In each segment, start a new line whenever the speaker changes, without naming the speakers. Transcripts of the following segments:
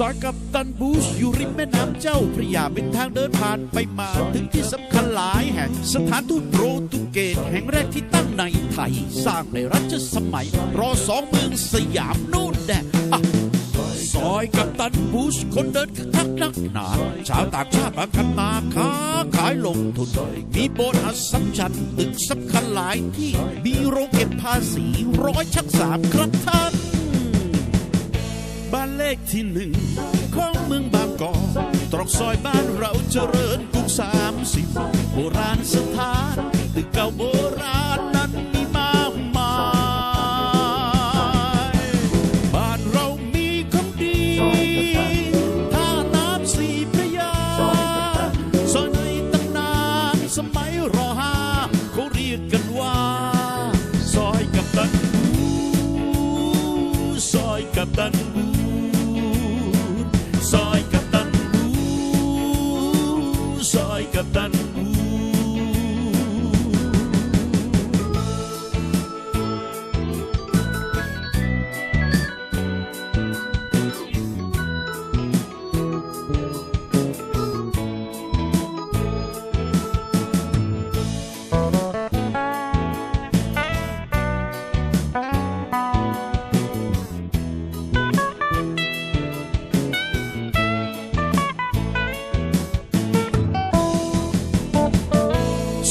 ซอยกับตันบูชอยู่ริมแม่น้ำเจ้าพระยาเป็นทางเดินผ่านไปมาถึงที่สำคัญหลายแห่ง สถานทูตโปรตุเกสแห่งแรกที่ตั้งในไทย สร้างในรัชสมัย รอสองเมืองสยามนู่นแน่อะซอยกับตันบูชคนเดินคักนักหนา ชาวต่างชาติบางกันมาค้าขายลงทุน มีโบสถ์อัสสัมชัญตึกสำคัญหลายที่ มีโรงเก็บภาษีร้อยชักสามครับท่าน เลขที่หนึ่งของเมืองบางกอกตรอกซอยบ้านเราเจริญกรุงสามสิบโบราณสถานตึกเก่าโบ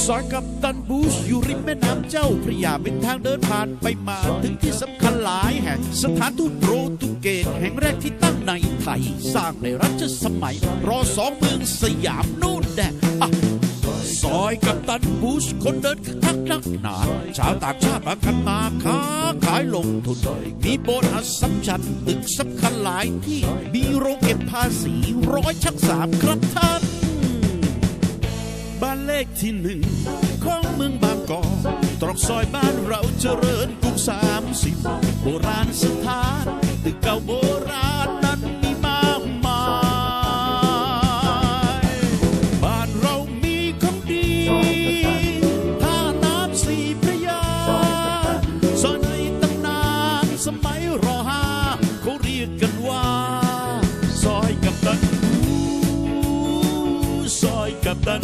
ซอยกับตันบูชอยู่ริมแม่น้ำเจ้าพระยาเป็นทางเดินผ่านไปมาถึงที่สำคัญหลายแห่ง สถานทูตโปรตุเกสแห่งแรกที่ตั้งในไทย สร้างในรัชสมัย รอสองเมืองสยามนู่นแน่อะซอยกับตันบูชคนเดินคักนักหนา ชาวต่างชาติบางกันมาค้าขายลงทุน มีโบสถ์อัสสัมชัญตึกสำคัญหลายที่ มีโรงเก็บภาษีร้อยชักสามครับท่าน เลขที่หนึ่งของเมืองบางกอกตรอกซอยบ้านเราเจริญกรุงสามสิบโบราณสถานตึกเก่าโบราณนั้นมีมากมายบ้านเรามีของดีท่าน้ำสีพระยาซอยในตำนานสมัยรอห้าเขาเรียกกันว่า ซอยกับตันซอยกับตัน